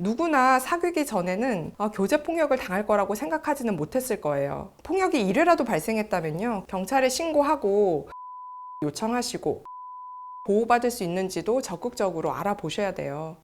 누구나 사귀기 전에는 아, 교제 폭력을 당할 거라고 생각하지는 못했을 거예요. 폭력이 이래라도 발생했다면요. 경찰에 신고하고 요청하시고 보호받을 수 있는지도 적극적으로 알아보셔야 돼요.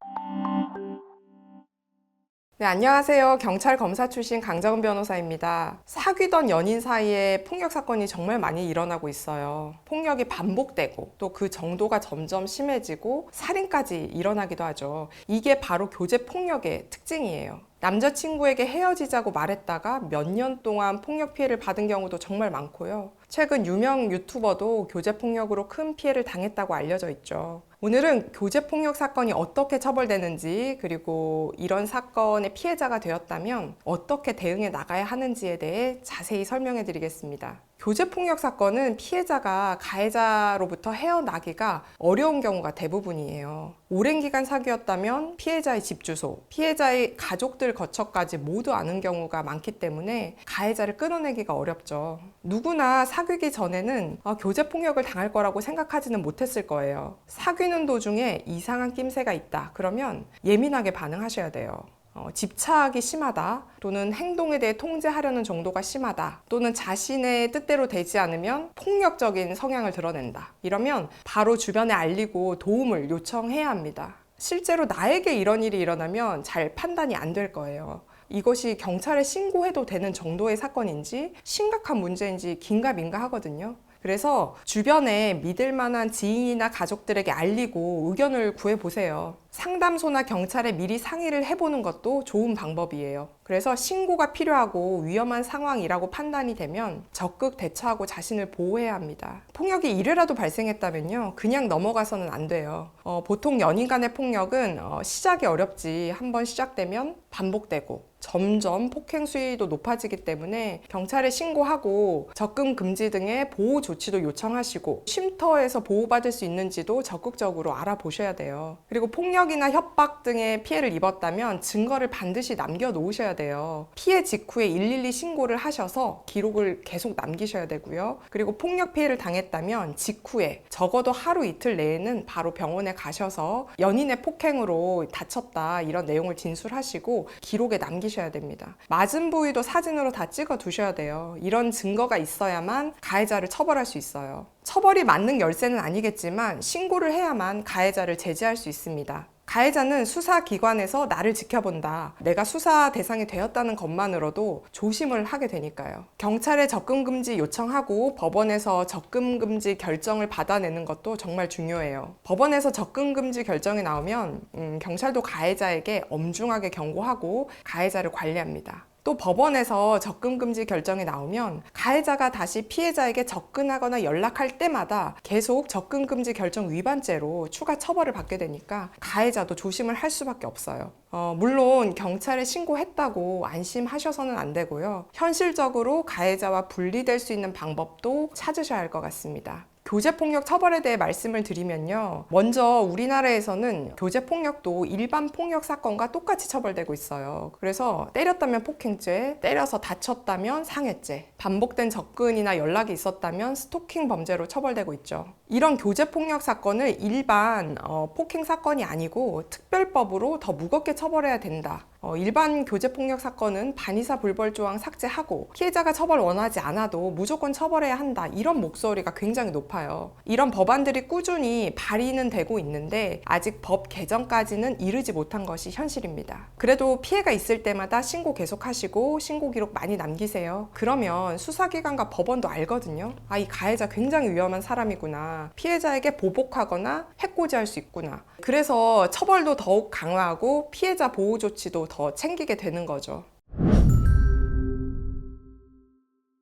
네, 안녕하세요. 경찰 검사 출신 강정은 변호사입니다. 사귀던 연인 사이에 폭력 사건이 정말 많이 일어나고 있어요. 폭력이 반복되고 또 그 정도가 점점 심해지고 살인까지 일어나기도 하죠. 이게 바로 교제 폭력의 특징이에요. 남자친구에게 헤어지자고 말했다가 몇 년 동안 폭력 피해를 받은 경우도 정말 많고요. 최근 유명 유튜버도 교제 폭력으로 큰 피해를 당했다고 알려져 있죠. 오늘은 교제 폭력 사건이 어떻게 처벌되는지 그리고 이런 사건의 피해자가 되었다면 어떻게 대응해 나가야 하는지에 대해 자세히 설명해 드리겠습니다. 교제 폭력 사건은 피해자가 가해자로부터 헤어나기가 어려운 경우가 대부분이에요. 오랜 기간 사귀었다면 피해자의 집 주소, 피해자의 가족들 거처까지 모두 아는 경우가 많기 때문에 가해자를 끊어내기가 어렵죠. 누구나 사귀기 전에는 아, 교제 폭력을 당할 거라고 생각하지는 못했을 거예요. 사귀는 도중에 이상한 낌새가 있다. 그러면 예민하게 반응하셔야 돼요. 어, 집착이 심하다 또는 행동에 대해 통제하려는 정도가 심하다 또는 자신의 뜻대로 되지 않으면 폭력적인 성향을 드러낸다. 이러면 바로 주변에 알리고 도움을 요청해야 합니다. 실제로 나에게 이런 일이 일어나면 잘 판단이 안 될 거예요. 이것이 경찰에 신고해도 되는 정도의 사건인지 심각한 문제인지 긴가민가 하거든요 그래서 주변에 믿을 만한 지인이나 가족들에게 알리고 의견을 구해보세요. 상담소나 경찰에 미리 상의를 해보는 것도 좋은 방법이에요. 그래서 신고가 필요하고 위험한 상황이라고 판단이 되면 적극 대처하고 자신을 보호해야 합니다. 폭력이 이래라도 발생했다면요. 그냥 넘어가서는 안 돼요. 어, 보통 연인 간의 폭력은 어, 시작이 어렵지 한 번 시작되면 반복되고 점점 폭행 수위도 높아지기 때문에 경찰에 신고하고 접근 금지 등의 보호 조치도 요청하시고 쉼터에서 보호받을 수 있는지도 적극적으로 알아보셔야 돼요. 그리고 폭력이나 협박 등의 피해를 입었다면 증거를 반드시 남겨 놓으셔야 돼요. 피해 직후에 112 신고를 하셔서 기록을 계속 남기셔야 되고요. 그리고 폭력 피해를 당했다면 직후에 적어도 하루 이틀 내에는 바로 병원에 가셔서 연인의 폭행으로 다쳤다 이런 내용을 진술하시고 기록에 남기셔야 됩니다. 맞은 부위도 사진으로 다 찍어 두셔야 돼요. 이런 증거가 있어야만 가해자를 처벌할 수 있어요. 처벌이 만능 열쇠는 아니겠지만 신고를 해야만 가해자를 제지할 수 있습니다. 가해자는 수사기관에서 나를 지켜본다. 내가 수사 대상이 되었다는 것만으로도 조심을 하게 되니까요. 경찰에 접근금지 요청하고 법원에서 접근금지 결정을 받아내는 것도 정말 중요해요. 법원에서 접근금지 결정이 나오면 음, 경찰도 가해자에게 엄중하게 경고하고 가해자를 관리합니다. 또 법원에서 접근 금지 결정이 나오면 가해자가 다시 피해자에게 접근하거나 연락할 때마다 계속 접근 금지 결정 위반죄로 추가 처벌을 받게 되니까 가해자도 조심을 할 수밖에 없어요. 어, 물론 경찰에 신고했다고 안심하셔서는 안 되고요. 현실적으로 가해자와 분리될 수 있는 방법도 찾으셔야 할 것 같습니다. 교제폭력 처벌에 대해 말씀을 드리면요. 먼저 우리나라에서는 교제폭력도 일반 폭력 사건과 똑같이 처벌되고 있어요. 그래서 때렸다면 폭행죄, 때려서 다쳤다면 상해죄, 반복된 접근이나 연락이 있었다면 스토킹 범죄로 처벌되고 있죠. 이런 교제폭력 사건을 일반 어, 폭행 사건이 아니고 특별법으로 더 무겁게 처벌해야 된다. 어, 일반 교제폭력 사건은 반의사 불벌 조항 삭제하고 피해자가 처벌 원하지 않아도 무조건 처벌해야 한다. 이런 목소리가 굉장히 높아요. 이런 법안들이 꾸준히 발의는 되고 있는데 아직 법 개정까지는 이르지 못한 것이 현실입니다. 그래도 피해가 있을 때마다 신고 계속하시고 신고 기록 많이 남기세요. 그러면 수사기관과 법원도 알거든요. 아, 이 가해자 굉장히 위험한 사람이구나. 피해자에게 보복하거나 해코지할 수 있구나. 그래서 처벌도 더욱 강화하고 피해자 보호 조치도 더 챙기게 되는 거죠.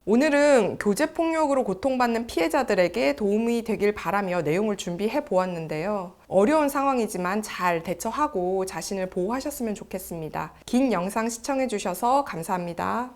오늘은 교제 폭력으로 고통받는 피해자들에게 도움이 되길 바라며 내용을 준비해 보았는데요. 어려운 상황이지만 잘 대처하고 자신을 보호하셨으면 좋겠습니다. 긴 영상 시청해 주셔서 감사합니다.